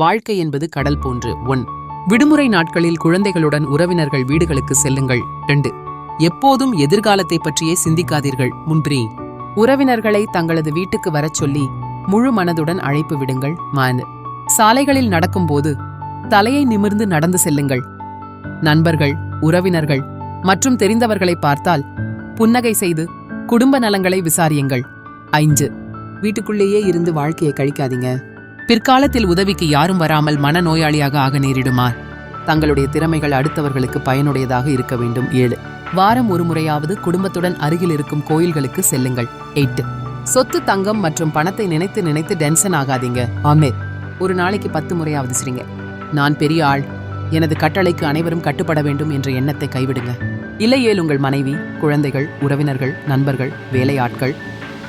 வாழ்க்கை என்பது கடல் போன்று. ஒன். விடுமுறை நாட்களில் குழந்தைகளுடன் உறவினர்கள் வீடுகளுக்கு செல்லுங்கள். ரெண்டு. எப்போதும் எதிர்காலத்தை பற்றியே சிந்திக்காதீர்கள். முன்றி. உறவினர்களை தங்களது வீட்டுக்கு வரச் சொல்லி முழு மனதுடன் அழைப்பு விடுங்கள். மான் சாலைகளில் நடக்கும்போது தலையை நிமிர்ந்து நடந்து செல்லுங்கள். நண்பர்கள் உறவினர்கள் மற்றும் தெரிந்தவர்களை பார்த்தால் புன்னகை செய்து குடும்ப நலங்களை விசாரியுங்கள். ஐந்து. வீட்டுக்குள்ளேயே இருந்து வாழ்க்கையை கழிக்காதீங்க. பிற்காலத்தில் உதவிக்கு யாரும் வராமல் மனநோயாளியாக ஆக நேரிடுமா தங்களுடைய திறமைகள் அடுத்தவர்களுக்கு பயனுடையதாக இருக்க வேண்டும். ஏழு. வாரம் ஒரு முறையாவது குடும்பத்துடன் அருகில் இருக்கும் கோயில்களுக்கு செல்லுங்கள். எட்டு. சொத்து தங்கம் மற்றும் பணத்தை நினைத்து நினைத்து டென்ஷன் ஆகாதீங்க. ஆமீர் ஒரு நாளைக்கு பத்து முறையாவது சரிங்க. நான் பெரிய ஆள். எனது கட்டளைக்கு அனைவரும் கட்டுப்பட வேண்டும் என்ற எண்ணத்தை கைவிடுங்க. இல்லையேல் உங்கள் மனைவி குழந்தைகள் உறவினர்கள் நண்பர்கள் வேலையாட்கள்.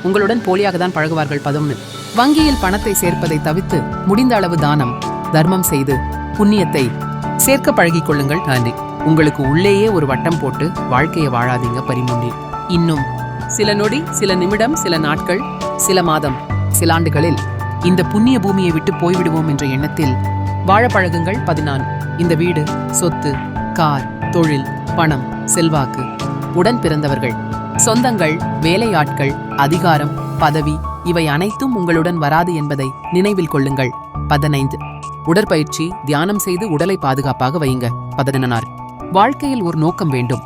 உங்களுடன் போலியாக தான் பழகுவார்கள். பதினொன்று வங்கியில் பணத்தை சேர்ப்பதை தவிர்த்து முடிந்த அளவு தானம் தர்மம் செய்து புண்ணியத்தை சேர்க்க பழகிக் கொள்ளுங்கள். நன்றி. உங்களுக்கு உள்ளேயே ஒரு வட்டம் போட்டு வாழ்க்கையை வாழாதீங்க பரிமுன்னி இன்னும் சில நொடி சில நிமிடம் சில நாட்கள் சில மாதம் சில ஆண்டுகளில் இந்த புண்ணிய பூமியை விட்டு போய்விடுவோம் என்ற எண்ணத்தில் வாழ பழகுங்கள். பதினான்கு. இந்த வீடு சொத்து கார் தொழில் பணம் செல்வாக்கு உடன் பிறந்தவர்கள் சொந்தங்கள் வேலையாட்கள் அதிகாரம் பதவி இவை அனைத்தும் உங்களுடன் வராது என்பதை நினைவில் கொள்ளுங்கள். பதினைந்து. உடற்பயிற்சி தியானம் செய்து உடலை பாதுகாப்பாக வையுங்க. பதினெனார் வாழ்க்கையில் ஒரு நோக்கம் வேண்டும்.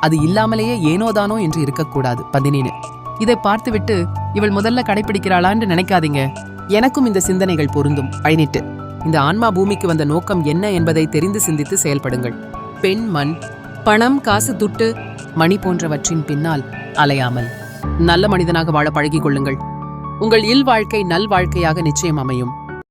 அது இல்லாமலேயே ஏனோதானோ என்று இருக்கக்கூடாது. பதினேழு. இதை பார்த்துவிட்டு இவள் முதல்ல கடைபிடிக்கிறாளான்னு நினைக்காதீங்க. எனக்கும் இந்த சிந்தனைகள் பொருந்தும். பதினெட்டு. இந்த ஆன்மா பூமிக்கு வந்த நோக்கம் என்ன என்பதை தெரிந்து சிந்தித்து செயல்படுங்கள். பெண் மண் பணம் காசு துட்டு மணி போன்றவற்றின் பின்னால் அலையாமல். நல்ல மனிதனாக வாழ பழகிக் கொள்ளுங்கள். உங்கள் இல் வாழ்க்கை நல் வாழ்க்கையாக நிச்சயம் அமையும்.